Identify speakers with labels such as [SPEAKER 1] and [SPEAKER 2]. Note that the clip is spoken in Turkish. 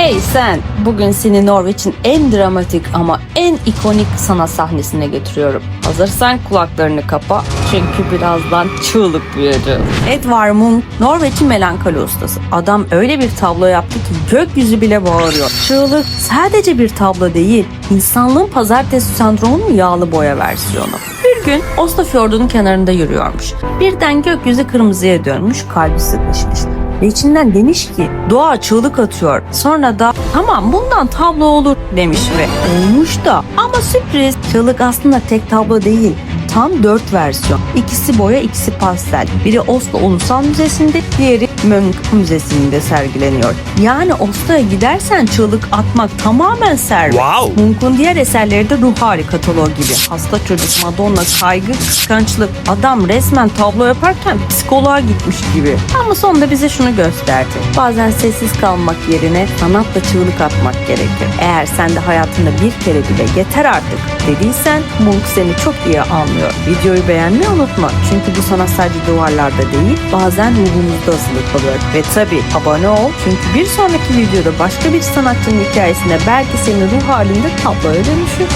[SPEAKER 1] Hey sen! Bugün seni Norveç'in en dramatik ama en ikonik sanat sahnesine getiriyorum. Hazırsan kulaklarını kapa çünkü birazdan çığlık duyacağız. Edvard Munch, Norveç'in melankoli ustası. Adam öyle bir tablo yaptı ki gökyüzü bile bağırıyor. Çığlık sadece bir tablo değil, insanlığın pazartesi sendromunun yağlı boya versiyonu. Bir gün Oslofjord'un kenarında yürüyormuş. Birden gökyüzü kırmızıya dönmüş, kalbi sıkışmış. Ve içinden demiş ki doğa çığlık atıyor. Sonra da tamam bundan tablo olur demiş ve olmuş da. Ama sürpriz çığlık aslında tek tablo değil. Tam dört versiyon. İkisi boya, ikisi pastel. Biri Oslo Ulusal Müzesi'nde, diğeri Munch Müzesi'nde sergileniyor. Yani Oslo'ya gidersen çığlık atmak tamamen serbest.
[SPEAKER 2] Wow.
[SPEAKER 1] Munch'un diğer eserleri de ruh hali kataloğu gibi. Hasta çocuk, Madonna, kaygı, kıskançlık. Adam resmen tablo yaparken psikoloğa gitmiş gibi. Ama sonunda bize şunu gösterdi. Bazen sessiz kalmak yerine sanatla çığlık atmak gerekir. Eğer sen de hayatında bir kere bile yeter artık dediysen Munch seni çok iyi anlıyor. Videoyu beğenmeyi unutma. Çünkü bu sanat sadece duvarlarda değil bazen ruhumuzda asılı kalıyor. Ve tabi abone ol çünkü bir sonraki videoda başka bir sanatçının hikayesine belki senin ruh halinde tabloya dönüşür.